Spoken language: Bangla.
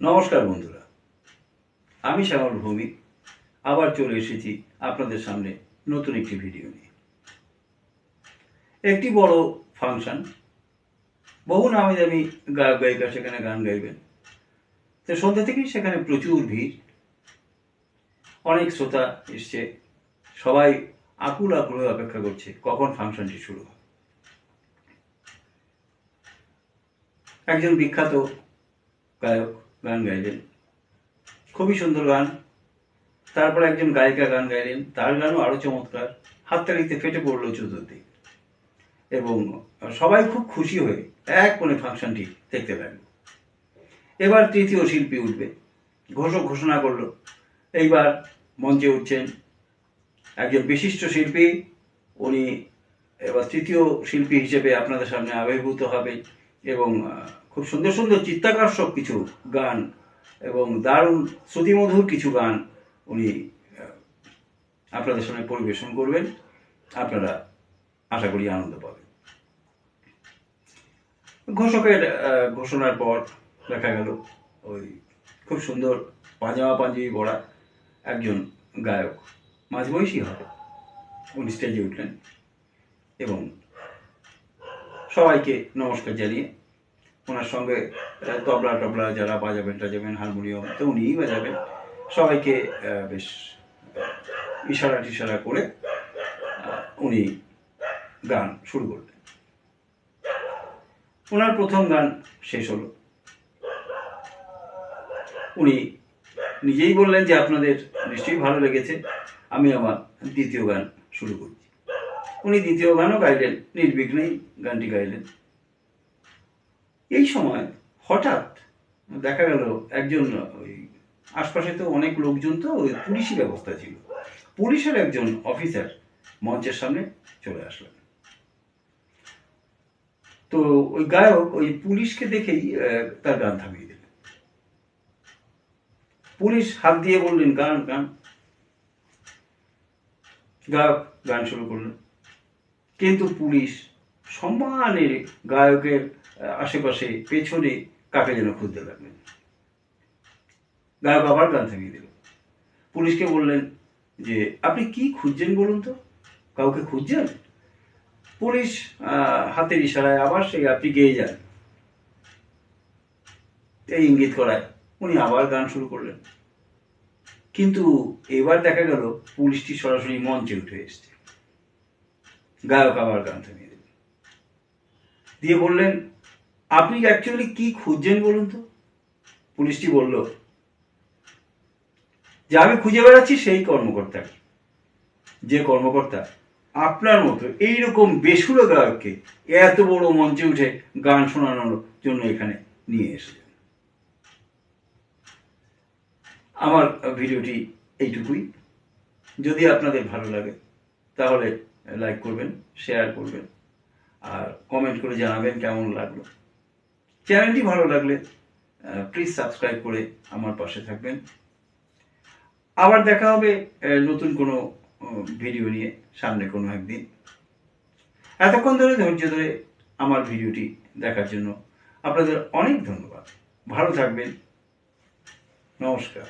নমস্কার বন্ধুরা, আমি শ্যামল ভৌমিক, আবার চলে এসেছি আপনাদের সামনে নতুন একটি ভিডিও নিয়ে। একটি বড় ফাংশন, বহু নামি দামি গায়ক গায়িকা সেখানে গান গাইবেন। তো সন্ধ্যা থেকেই সেখানে প্রচুর ভিড়। অনেক শ্রোতা এসছে, সবাই আকুল আকুল অপেক্ষা করছে, কখন ফাংশনটি শুরু হয় একজন বিখ্যাত গায়ক গান গাইলেন। খুবই সুন্দর গান। তারপর একজন গায়িকা গান গাইলেন। তার গানও আরও চমৎকার। হাততালিতে ফেটে পড়ল চতুর্দিক। এবং সবাই খুব খুশি হয়ে এক কোণে ফাংশনটি দেখতে লাগল। এবার তৃতীয় শিল্পী উঠবে। ঘোষক ঘোষণা করল, এইবার মঞ্চে উঠছেন একজন বিশিষ্ট শিল্পী। উনি এবার তৃতীয় শিল্পী হিসেবে আপনাদের সামনে আবির্ভূত হবে এবং খুব সুন্দর সুন্দর চিত্তাকর্ষক কিছু গান এবং দারুণ শ্রুতিমধুর কিছু গান উনি আপনাদের সামনে পরিবেশন করবেন। আপনারা আশা করি আনন্দ পাবেন। ঘোষকের ঘোষণার পর দেখা গেল ওই খুব সুন্দর পাজামা পাঞ্জাবি পরা একজন গায়ক মাঝবয়সী হবে উনি স্টেজে উঠলেন এবং সবাইকে নমস্কার জানিয়ে ওনার সঙ্গে তবলা টবলা যারা বাজাবেন, টাজাবেন, হারমোনিয়াম, তো উনিই বাজাবেন। সবাইকে বেশ ইশারা টিশারা করে উনি গান শুরু করলেন। ওনার প্রথম গান শেষ হলো। উনি নিজেই বললেন যে, আপনাদের নিশ্চয়ই ভালো লেগেছে, আমি আমার দ্বিতীয় গান শুরু করছি। উনি দ্বিতীয় গানও গাইলেন, নির্বিঘ্নেই গানটি গাইলেন। এই সময় হঠাৎ দেখা গেল একজন, ওই আশপাশে তো অনেক লোকজন তো, ওই পুলিশি ব্যবস্থা ছিল। পুলিশের একজন অফিসার মঞ্চের সামনে চলে আসলেন। তো ওই গায়ক ওই পুলিশকে দেখেই তার গান থামিয়ে দিলেন। পুলিশ হাত দিয়ে বললেন, গান গান। গায়ক গান শুরু করলেন। কিন্তু পুলিশ সম্মানের গায়কের আশেপাশে পেছনে কাকে যেন খুঁজতে লাগলেন। গায়ক আবার গান থামিয়ে দিল। পুলিশকে বললেন যে, আপনি কি খুঁজছেন বলুন তো? কাউকে খুঁজছেন? পুলিশ হাতের ইশারায় আবার সেই আপনি গেয়ে যান। এই ইঙ্গিত করায় উনি আবার গান শুরু করলেন। কিন্তু এবার দেখা গেল পুলিশটি সরাসরি মঞ্চে উঠে এসছে। গায়ক আবার গান থামিয়ে দিয়ে বললেন আপনি অ্যাকচুয়ালি কি খুঁজছেন বলুন তো? পুলিশটি বলল যে আমি খুঁজে বেড়াচ্ছি সেই কর্মকর্তাকে যে কর্মকর্তা, আপনার মতো এইরকম বেসুরো গায়ককে এত বড় মঞ্চে উঠে গান শোনানোর জন্য এখানে নিয়ে এসেছেন। আমার ভিডিওটি এইটুকুই। যদি আপনাদের ভালো লাগে, তাহলে লাইক করবেন শেয়ার করবেন, আর কমেন্ট করে জানাবেন কেমন লাগল। চ্যানেলটি ভালো লাগলে প্লিজ সাবস্ক্রাইব করে আমার পাশে থাকবেন। আবার দেখা হবে নতুন কোনো ভিডিও নিয়ে সামনে কোনো একদিন। এতক্ষণ ধরে ধৈর্য ধরে আমার ভিডিওটি দেখার জন্য আপনাদের অনেক ধন্যবাদ। ভালো থাকবেন। নমস্কার।